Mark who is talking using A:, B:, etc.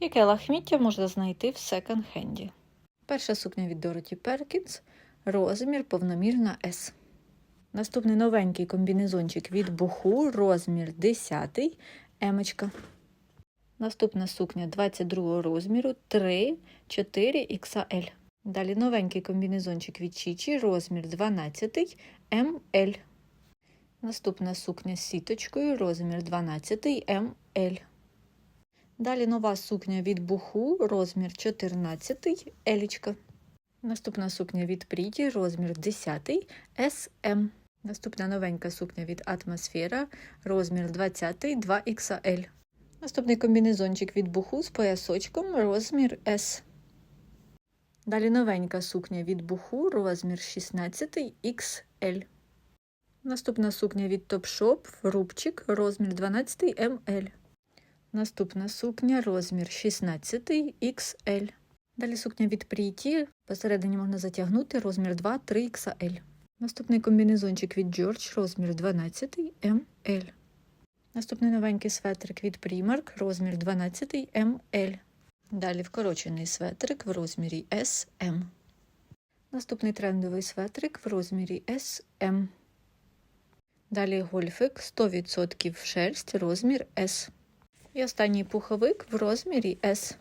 A: Яке лахміття можна знайти в секонд-хенді? Перша сукня від Дороті Перкінс, розмір повномірна S. Наступний новенький комбінезончик від Буху, розмір 10, емочка. Наступна сукня 22 розміру 3, 4 XL. Далі новенький комбінезончик від Чічі, розмір 12, ML. Наступна сукня з сіточкою, розмір 12, ML. Далі нова сукня від Буху, розмір 14, елічка. Наступна сукня від Пріті, розмір 10, SM. Наступна новенька сукня від Атмосфера, розмір 20, 2XL. Наступний комбінезончик від Буху з поясочком, розмір S. Далі новенька сукня від Буху, розмір 16, XL. Наступна сукня від Topshop, рубчик, розмір 12 ML. Наступна сукня, розмір 16 XL. Далі сукня від Pretty, посередині можна затягнути, розмір 2 3 XL. Наступний комбінезончик від George, розмір 12 ML. Наступний новенький светрик від Primark, розмір 12 ML. Далі вкорочений светрик в розмірі SM. Наступний трендовий светрик в розмірі SM. Далі гольфик 100% шерсть, розмір S. І останній пуховик в розмірі S.